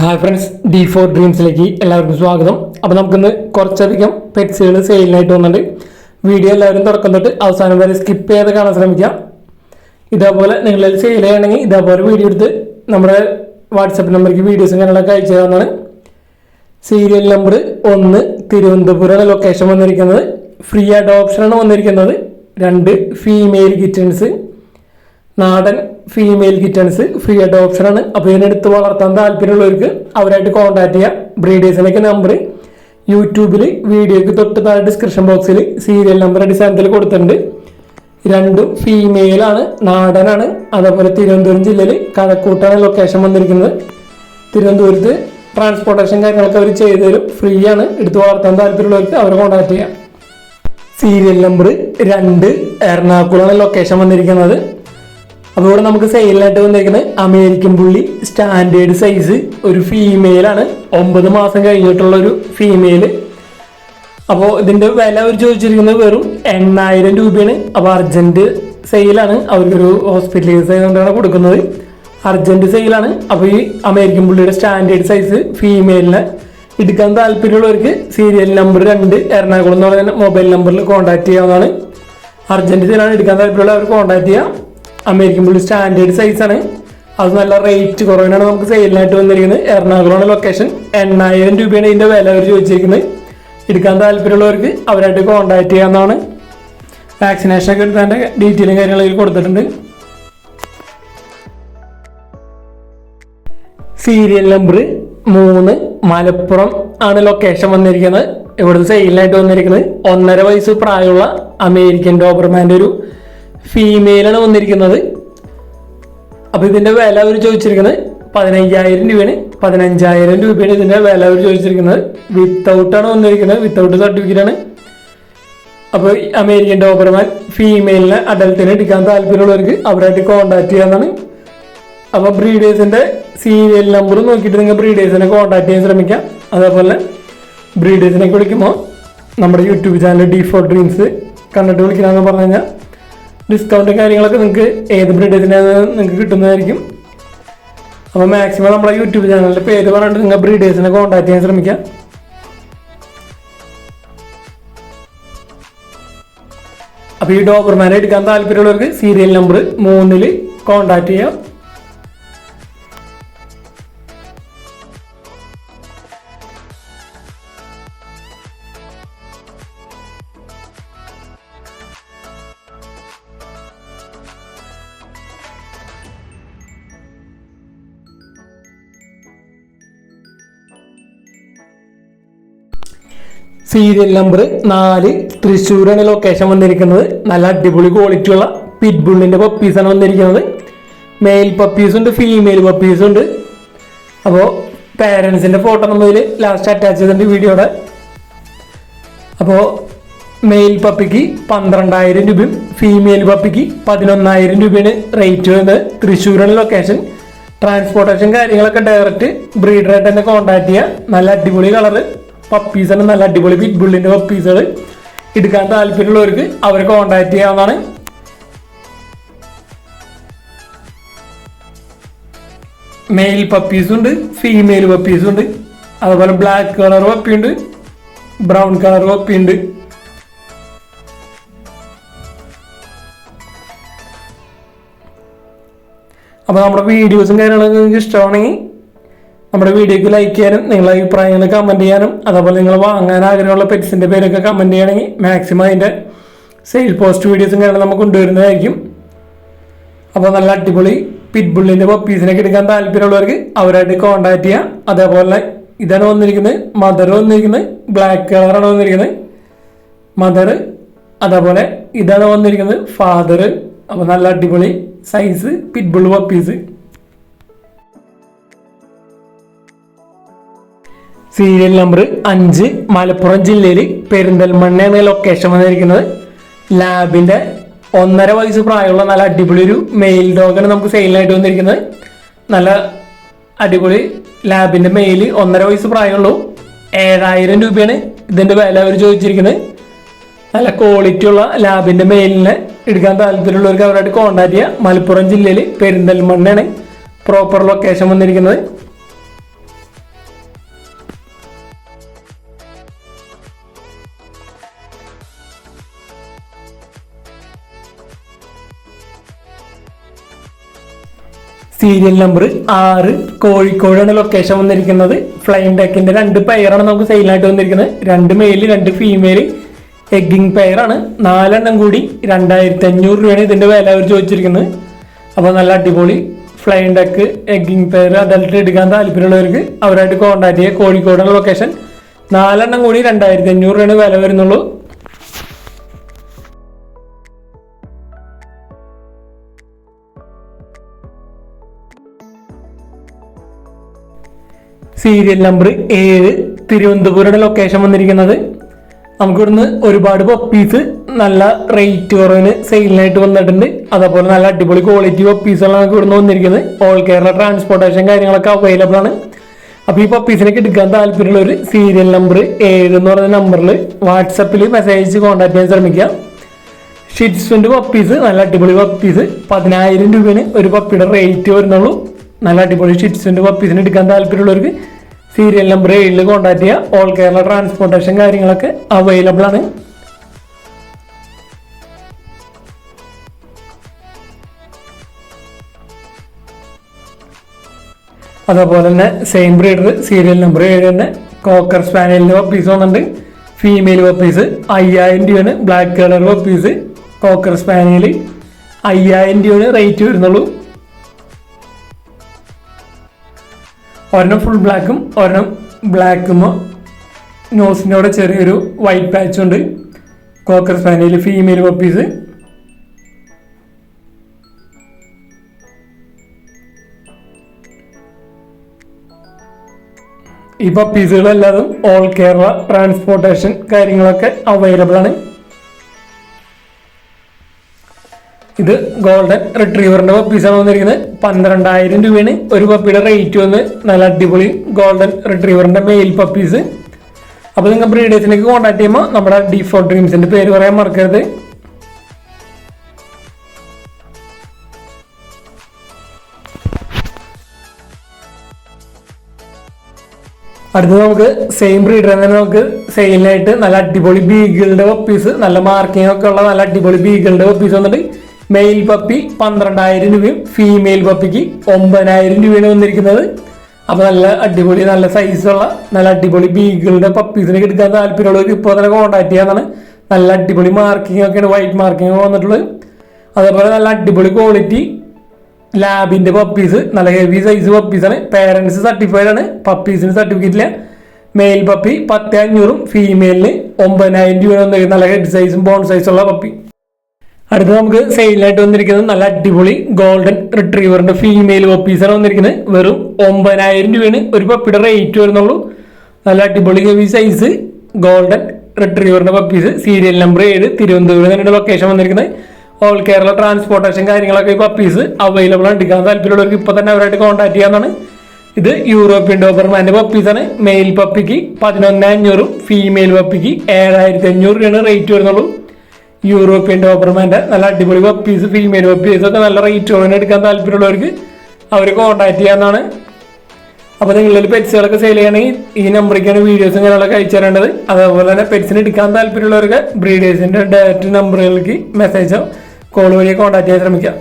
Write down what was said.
Hi friends D four ഡ്രീംസിലേക്ക് എല്ലാവർക്കും സ്വാഗതം. അപ്പോൾ നമുക്കിന്ന് കുറച്ചധികം പെറ്റ്സുകൾ സെയിലിനായിട്ട് വന്നിട്ടുണ്ട്. വീഡിയോ എല്ലാവരും തുടക്കം തൊട്ട് അവസാനം വരെ സ്കിപ്പ് ചെയ്ത് കാണാൻ ശ്രമിക്കാം. ഇതേപോലെ നിങ്ങളിൽ സെയിൽ ചെയ്യണമെങ്കിൽ ഇതേപോലെ വീഡിയോ എടുത്ത് നമ്മുടെ വാട്സപ്പ് നമ്പറിലേക്ക് വീഡിയോസും കാര്യങ്ങളൊക്കെ അയച്ചു തരാവുന്നതാണ്. സീരിയൽ നമ്പർ ഒന്ന് തിരുവനന്തപുരമാണ് ലൊക്കേഷൻ വന്നിരിക്കുന്നത്. ഫ്രീ ആയിട്ട് ഓപ്ഷനാണ് വന്നിരിക്കുന്നത്. രണ്ട് ഫീമെയിൽ കിറ്റൻസ് നാടൻ ഫീമെയിൽ കിറ്റൺസ് ഫ്രീ ആയിട്ട് ഓപ്ഷനാണ് അപ്പോൾ ഇതിനെടുത്ത് വളർത്താൻ താല്പര്യമുള്ളവർക്ക് അവരായിട്ട് കോൺടാക്ട് ചെയ്യാം. ബ്രീഡേഴ്സിനൊക്കെ നമ്പർ യൂട്യൂബിൽ വീഡിയോയ്ക്ക് തൊട്ട് താഴെ ഡിസ്ക്രിപ്ഷൻ ബോക്സിൽ സീരിയൽ നമ്പർ അടിസ്ഥാനത്തിൽ കൊടുത്തിട്ടുണ്ട്. രണ്ടും ഫീമെയിലാണ് നാടനാണ്. അതേപോലെ തിരുവനന്തപുരം ജില്ലയിൽ കഴക്കൂട്ടാണ് ലൊക്കേഷൻ വന്നിരിക്കുന്നത്. തിരുവനന്തപുരത്ത് ട്രാൻസ്പോർട്ടേഷൻ കാര്യങ്ങളൊക്കെ അവർ ചെയ്തു തരും. ഫ്രീ ആണ് എടുത്ത് വളർത്താൻ താല്പര്യമുള്ളവർക്ക് അവരെ കോൺടാക്ട് ചെയ്യാം. സീരിയൽ നമ്പർ രണ്ട് എറണാകുളമാണ് ലൊക്കേഷൻ വന്നിരിക്കുന്നത്. അപ്പോൾ ഇവിടെ നമുക്ക് സെയിലിനായിട്ട് വന്നിരിക്കുന്നത് അമേരിക്കൻ പുള്ളി സ്റ്റാൻഡേർഡ് സൈസ് ഒരു ഫീമെയിൽ ആണ്. ഒമ്പത് മാസം കഴിഞ്ഞിട്ടുള്ള ഒരു ഫീമെയിൽ അപ്പോൾ ഇതിന്റെ വില അവർ ചോദിച്ചിരിക്കുന്നത് വെറും എണ്ണായിരം രൂപയാണ്. അപ്പോൾ അർജന്റ് സെയിലാണ് അവർക്കൊരു ഹോസ്പിറ്റൽ കേസ് ആയതുകൊണ്ടാണ് കൊടുക്കുന്നത്. അർജന്റ് സെയിലാണ് അപ്പോൾ ഈ അമേരിക്കൻ പുള്ളിയുടെ സ്റ്റാൻഡേർഡ് സൈസ് ഫീമെയിലിനെ എടുക്കാൻ താല്പര്യമുള്ളവർക്ക് സീരിയൽ നമ്പർ രണ്ട് എറണാകുളം എന്ന് പറയുന്ന മൊബൈൽ നമ്പറിൽ കോൺടാക്ട് ചെയ്യാവുന്നതാണ്. അർജന്റ് സെയിലാണ് എടുക്കാൻ താല്പര്യമുള്ള അവർ കോൺടാക്ട് ചെയ്യാം. അമേരിക്കൻ ബുള്ളി സ്റ്റാൻഡേർഡ് സൈസാണ് അത് നല്ല റേറ്റ് കുറവിനാണ് നമുക്ക് സെയിലിനായിട്ട് വന്നിരിക്കുന്നത്. എറണാകുളമാണ് ലൊക്കേഷൻ എണ്ണായിരം രൂപയാണ് ഇതിന്റെ വില അവർ ചോദിച്ചിരിക്കുന്നത്. എടുക്കാൻ താല്പര്യമുള്ളവർക്ക് അവരായിട്ട് കോൺടാക്ട് വാക്സിനേഷൻ ഒക്കെ എടുത്തതിന്റെ ഡീറ്റെയിലും കാര്യങ്ങളൊക്കെ കൊടുത്തിട്ടുണ്ട്. സീരിയൽ നമ്പർ മൂന്ന് മലപ്പുറം ആണ് ലൊക്കേഷൻ വന്നിരിക്കുന്നത്. ഇവിടുത്തെ സെയിലിനായിട്ട് വന്നിരിക്കുന്നത്. ഒന്നര വയസ്സ് പ്രായമുള്ള അമേരിക്കൻ ഡോബർമാന്റെ ഒരു ഫീമെയിലാണ് വന്നിരിക്കുന്നത്. അപ്പൊ ഇതിന്റെ വില അവർ ചോദിച്ചിരിക്കുന്നത് പതിനയ്യായിരം രൂപയാണ്. പതിനഞ്ചായിരം രൂപയാണ് ഇതിന്റെ വില അവർ ചോദിച്ചിരിക്കുന്നത്. വിത്തൗട്ട് ആണ് വന്നിരിക്കുന്നത്. വിത്തൗട്ട് സർട്ടിഫിക്കറ്റ് ആണ്. അപ്പോൾ അമേരിക്കൻ ഡോബർമാൻ ഫീമെയിലിനെ അഡൽട്ടിനെ എടുക്കാൻ താല്പര്യമുള്ളവർക്ക് അവരായിട്ട് കോൺടാക്ട് ചെയ്യാന്നാണ് അപ്പോൾ ബ്രീഡേഴ്സിന്റെ സീരിയൽ നമ്പർ നോക്കിയിട്ട് നിങ്ങൾ ബ്രീഡേഴ്സിനെ കോൺടാക്ട് ചെയ്യാൻ ശ്രമിക്കാം. അതേപോലെ ബ്രീഡേഴ്സിനെ വിളിക്കുമ്പോൾ നമ്മുടെ YouTube channel D four dreams കണ്ടിട്ട് വിളിക്കണമെന്ന് പറഞ്ഞു കഴിഞ്ഞാൽ ഡിസ്കൗണ്ട് കാര്യങ്ങളൊക്കെ നിങ്ങൾക്ക് ഏത് ബ്രീഡേഴ്സിന്റെ നിങ്ങൾക്ക് കിട്ടുന്നതായിരിക്കും. അപ്പോൾ മാക്സിമം നമ്മുടെ യൂട്യൂബ് ചാനലിന്റെ പേര് പറഞ്ഞിട്ട് നിങ്ങൾ ബ്രീഡേഴ്സിനെ കോൺടാക്ട് ചെയ്യാൻ ശ്രമിക്കാം. അപ്പോൾ ഈ ഡോബർമാനെ എടുക്കാൻ താല്പര്യമുള്ളവർക്ക് സീരിയൽ നമ്പർ മൂന്നിൽ കോൺടാക്ട് ചെയ്യാം. സീരിയൽ നമ്പർ നാല് തൃശ്ശൂരാണ് ലൊക്കേഷൻ വന്നിരിക്കുന്നത്. നല്ല അടിപൊളി ക്വാളിറ്റി ഉള്ള പിറ്റ്ബുള്ളിന്റെ പപ്പീസാണ് വന്നിരിക്കുന്നത്. മെയിൽ പപ്പീസുണ്ട് ഫീമെയിൽ പപ്പീസുണ്ട് അപ്പോൾ പേരൻസിന്റെ ഫോട്ടോ നമ്മൾ ലാസ്റ്റ് അറ്റാച്ച് ചെയ്തിട്ടുണ്ട് വീഡിയോടെ അപ്പോൾ മെയിൽ പപ്പിക്ക് പന്ത്രണ്ടായിരം രൂപയും ഫീമെയിൽ പപ്പിക്ക് പതിനൊന്നായിരം രൂപയാണ് റേറ്റ് വരുന്നത്. തൃശ്ശൂരാണ് ലൊക്കേഷൻ ട്രാൻസ്പോർട്ടേഷൻ കാര്യങ്ങളൊക്കെ ഡയറക്റ്റ് ബ്രീഡറായിട്ട് തന്നെ കോൺടാക്ട് ചെയ്യുക നല്ല അടിപൊളി കളറ് പപ്പീസാണ് നല്ല അടിപൊളി പിറ്റ് ബുള്ളിന്റെ പപ്പീസുകൾ എടുക്കാൻ താല്പര്യമുള്ളവർക്ക് അവരെ കോൺടാക്ട് ചെയ്യാവുന്നതാണ്. മെയിൽ പപ്പീസും ഉണ്ട് ഫീമെയിൽ പപ്പീസും ഉണ്ട്. അതുപോലെ ബ്ലാക്ക് കളർ പപ്പിയുണ്ട് ബ്രൗൺ കളർ പപ്പിയുണ്ട് അപ്പോൾ നമ്മുടെ വീഡിയോസും കാര്യങ്ങളൊക്കെ നിങ്ങൾക്ക് ഇഷ്ടമാണെങ്കിൽ നമ്മുടെ വീഡിയോക്ക് ലൈക്ക് ചെയ്യാനും നിങ്ങളുടെ അഭിപ്രായങ്ങൾ കമന്റ് ചെയ്യാനും അതേപോലെ നിങ്ങൾ വാങ്ങാൻ ആഗ്രഹമുള്ള പെറ്റ്സിന്റെ പേരൊക്കെ കമന്റ് ചെയ്യണമെങ്കിൽ മാക്സിമം അതിന്റെ സെയിൽ പോസ്റ്റ് വീഡിയോസും കാരണം നമുക്ക് കൊണ്ടുവരുന്നതായിരിക്കും. അപ്പോൾ നല്ല അടിപൊളി പിറ്റ്ബുള്ളിന്റെ പപ്പീസിനൊക്കെ എടുക്കാൻ താല്പര്യമുള്ളവർക്ക് അവരായിട്ട് കോൺടാക്ട് ചെയ്യാം. അതേപോലെ ഇതാണ് വന്നിരിക്കുന്നത് മദർ വന്നിരിക്കുന്നത് ബ്ലാക്ക് കളറാണ് വന്നിരിക്കുന്നത്. മദർ അതേപോലെ ഇതാണ് വന്നിരിക്കുന്നത് ഫാദർ അപ്പോൾ നല്ല അടിപൊളി size pitbull puppies serial number അഞ്ച് മലപ്പുറം ജില്ലയിൽ പെരിന്തൽമണ്ണ എന്ന ലൊക്കേഷൻ വന്നിരിക്കുന്നത്. ലാബിന്റെ ഒന്നര വയസ്സ് പ്രായമുള്ള നല്ല അടിപൊളി ഒരു മെയിൽ ഡോഗാണ് നമുക്ക് സെയിലിനായിട്ട് വന്നിരിക്കുന്നത്. നല്ല അടിപൊളി ലാബിന്റെ മെയിൽ ഒന്നര വയസ്സ് പ്രായമുള്ളൂ. ഏഴായിരം രൂപയാണ് ഇതിന്റെ വില അവർ ചോദിച്ചിരിക്കുന്നത്. നല്ല ക്വാളിറ്റി ഉള്ള ലാബിന്റെ മെയിലിനെ എടുക്കാൻ താല്പര്യമുള്ളവർക്ക് അവരായിട്ട് കോൺടാക്ട് ചെയ്യുക മലപ്പുറം ജില്ലയിൽ പെരിന്തൽമണ്ണയാണ് പ്രോപ്പർ ലൊക്കേഷൻ വന്നിരിക്കുന്നത്. സീരിയൽ നമ്പർ ആറ് കോഴിക്കോടാണ് ലൊക്കേഷൻ വന്നിരിക്കുന്നത്. ഫ്ലൈൻ ഡെക്കിന്റെ രണ്ട് പെയറാണ് നമുക്ക് സെയിലായിട്ട് വന്നിരിക്കുന്നത്. രണ്ട് മെയിൽ രണ്ട് ഫീമെയിൽ എഗ്ഗിങ് പെയറാണ് നാലെണ്ണം കൂടി രണ്ടായിരത്തി അഞ്ഞൂറ് രൂപയാണ് ഇതിന്റെ വില അവർ ചോദിച്ചിരിക്കുന്നത്. അപ്പോൾ നല്ല അടിപൊളി ഫ്ലൈൻ ഡെക്ക് എഗ്ഗിങ് പെയർ അഡൽട്ട് എടുക്കാൻ താല്പര്യമുള്ളവർക്ക് അവരായിട്ട് കോൺടാക്ട് ചെയ്യുക. കോഴിക്കോടാണ് ലൊക്കേഷൻ നാലെണ്ണം കൂടി രണ്ടായിരത്തി അഞ്ഞൂറ് രൂപയാണ് വില വരുന്നുള്ളൂ. സീരിയൽ നമ്പർ ഏഴ് തിരുവനന്തപുരയുടെ ലൊക്കേഷൻ വന്നിരിക്കുന്നത്. നമുക്കിവിടുന്ന് ഒരുപാട് പപ്പീസ് നല്ല റേറ്റ് കുറവിന് സെയിലിനായിട്ട് വന്നിട്ടുണ്ട്. അതേപോലെ നല്ല അടിപൊളി ക്വാളിറ്റി പപ്പീസുകളാണ് നമുക്ക് ഇവിടുന്ന് വന്നിരിക്കുന്നത്. ഓൾ കേരള ട്രാൻസ്പോർട്ടേഷൻ കാര്യങ്ങളൊക്കെ അവൈലബിൾ ആണ്. അപ്പോൾ ഈ പപ്പീസിനൊക്കെ എടുക്കാൻ താല്പര്യമുള്ള ഒരു സീരിയൽ നമ്പർ ഏഴ് എന്ന് പറയുന്ന നമ്പറിൽ വാട്സപ്പിൽ മെസ്സേജ് കോൺടാക്ട് ചെയ്യാൻ ശ്രമിക്കുക. ഷിറ്റ്സിന്റെ പപ്പീസ് നല്ല അടിപൊളി പപ്പീസ് പതിനായിരം രൂപയാണ് ഒരു പപ്പിയുടെ റേറ്റ് വരുന്നുള്ളൂ. നല്ല അടിപൊളി ഷിറ്റ്സിന്റെ പപ്പീസിന് എടുക്കാൻ താല്പര്യമുള്ളവർക്ക് സീരിയൽ നമ്പർ ഏഴിൽ കോൺടാക്ട് ചെയ്യുക ഓൾ കേരള ട്രാൻസ്പോർട്ടേഷൻ കാര്യങ്ങളൊക്കെ അവൈലബിൾ ആണ്. അതേപോലെ തന്നെ സെയിം ബ്രീഡർ സീരിയൽ നമ്പർ ഏഴ് തന്നെ. കോക്കർ സ്പാനിയലിന്റെ പപ്പീസ് വന്നിട്ടുണ്ട്. ഫീമെയിൽ പപ്പീസ് അയ്യായിരം രൂപയാണ്. Black colour puppies cocker spaniel അയ്യായിരം രൂപയാണ് റേറ്റ് വരുന്നുള്ളൂ. ഒരെണ്ണം ഫുൾ ബ്ലാക്കും ഒരെണ്ണം ബ്ലാക്കും നോസിന്റെ അവിടെ ചെറിയൊരു വൈറ്റ് പാച്ച് ഉണ്ട്. കോക്കർ സ്പാനിയൽ ഫീമെയിൽ പപ്പീസ് ഈ പപ്പീസുകളെല്ലാതും ഓൾ കേരള ട്രാൻസ്പോർട്ടേഷൻ കാര്യങ്ങളൊക്കെ അവൈലബിൾ ആണ്. ഇത് ഗോൾഡൻ റിട്രീവറിന്റെ പപ്പീസാണ് വന്നിരിക്കുന്നത്. പന്ത്രണ്ടായിരം രൂപയാണ് ഒരു പപ്പിയുടെ റേറ്റ് വന്ന് നല്ല അടിപൊളി ഗോൾഡൻ റിട്രീവറിന്റെ മെയിൽ പപ്പീസ് അപ്പോൾ നിങ്ങൾ ബ്രീഡേഴ്സിലേക്ക് കോൺടാക്ട് ചെയ്യുമ്പോൾ നമ്മുടെ ഡിഫോർ ഡ്രീംസിന്റെ പേര് പറയാൻ മറക്കരുത്. അടുത്ത് നമുക്ക് സെയിം ബ്രീഡർ തന്നെ നമുക്ക് സെയിലിനായിട്ട് നല്ല അടിപൊളി ബീഗിളുടെ പപ്പീസ് നല്ല മാർക്കിംഗ് ഒക്കെ ഉള്ള നല്ല അടിപൊളി ബീഗിളുടെ പപ്പീസ് വന്നിട്ട് മെയിൽ പപ്പി പന്ത്രണ്ടായിരം രൂപയും ഫീമെയിൽ പപ്പിക്ക് ഒമ്പതിനായിരം രൂപയാണ് വന്നിരിക്കുന്നത്. അപ്പോൾ നല്ല അടിപൊളി നല്ല സൈസുള്ള നല്ല അടിപൊളി ബീഗിളുടെ പപ്പീസിനൊക്കെ എടുക്കാൻ താല്പര്യമുള്ളവർ ഇപ്പോൾ തന്നെ കോൺടാക്ട് ചെയ്യാന്നാണ്. നല്ല അടിപൊളി മാർക്കിംഗ് ഒക്കെയാണ് വൈറ്റ് മാർക്കിംഗ് വന്നിട്ടുള്ളത്. അതേപോലെ നല്ല അടിപൊളി ക്വാളിറ്റി ലാബിന്റെ പപ്പീസ് നല്ല ഹെവി സൈസ് പപ്പീസാണ് പേരൻസ് സർട്ടിഫൈഡ് ആണ് പപ്പീസിന് സർട്ടിഫിക്കറ്റ് ഇല്ല. മെയിൽ പപ്പി പത്ത് അഞ്ഞൂറും ഫീമെയിലിന് ഒമ്പതിനായിരം രൂപ നല്ല ഹെഡ് സൈസും ബോൺ സൈസുള്ള പപ്പി അടുത്ത് നമുക്ക് സെയിലായിട്ട് വന്നിരിക്കുന്നത് നല്ല അടിപൊളി ഗോൾഡൻ റിട്രീവറിന്റെ ഫീമെയിൽ പപ്പീസാണ് വന്നിരിക്കുന്നത്. വെറും ഒമ്പതിനായിരം രൂപയാണ്. ഒരു പപ്പിയുടെ റേറ്റ് വരുന്നുള്ളൂ. നല്ല അടിപൊളി ഹെവി സൈസ് ഗോൾഡൻ റിട്രീവറിന്റെ പപ്പീസ് സീരിയൽ നമ്പർ ഏഴ് തിരുവനന്തപുരം തന്നെയാണ് ലൊക്കേഷൻ വന്നിരിക്കുന്നത്. ഓൾ കേരള ട്രാൻസ്പോർട്ടേഷൻ കാര്യങ്ങളൊക്കെ ഈ പപ്പീസ് അവൈലബിൾ ആണ്. എടുക്കാൻ താല്പര്യമുള്ളവർക്ക് ഇപ്പോൾ തന്നെ അവരായിട്ട് കോൺടാക്ട് ചെയ്യാവുന്നതാണ്. ഇത് യൂറോപ്യൻ ഡോബർമാന്റെ പപ്പീസാണ് മെയിൽ പപ്പിക്ക് പതിനൊന്ന് അഞ്ഞൂറും ഫീമെയിൽ പപ്പിക്ക് ഏഴായിരത്തി അഞ്ഞൂറ് രൂപയാണ് റേറ്റ് വരുന്നുള്ളൂ. യൂറോപ്യൻ ഡോബർമാന്റെ നല്ല അടിപൊളി പപ്പീസ് ഫീമെയിൽ പപ്പീസ് ഒക്കെ നല്ല റേറ്റ് കുറവിന് എടുക്കാൻ താല്പര്യമുള്ളവർക്ക് അവർ കോൺടാക്ട് ചെയ്യാമെന്നാണ് അപ്പോൾ നിങ്ങളിൽ പെറ്റ്സുകളൊക്കെ സെയിൽ ചെയ്യണമെങ്കിൽ ഈ നമ്പറിലേക്കാണ് വീഡിയോസും കാര്യങ്ങളൊക്കെ അയച്ചു തരേണ്ടത്. അതേപോലെ തന്നെ പെറ്റ്സിന് എടുക്കാൻ താല്പര്യമുള്ളവർക്ക് ബ്രീഡേഴ്സിന്റെ ഡയറക്റ്റ് നമ്പറുകൾക്ക് മെസ്സേജോ കോൾ വഴിയോ കോൺടാക്ട് ചെയ്യാൻ ശ്രമിക്കാം.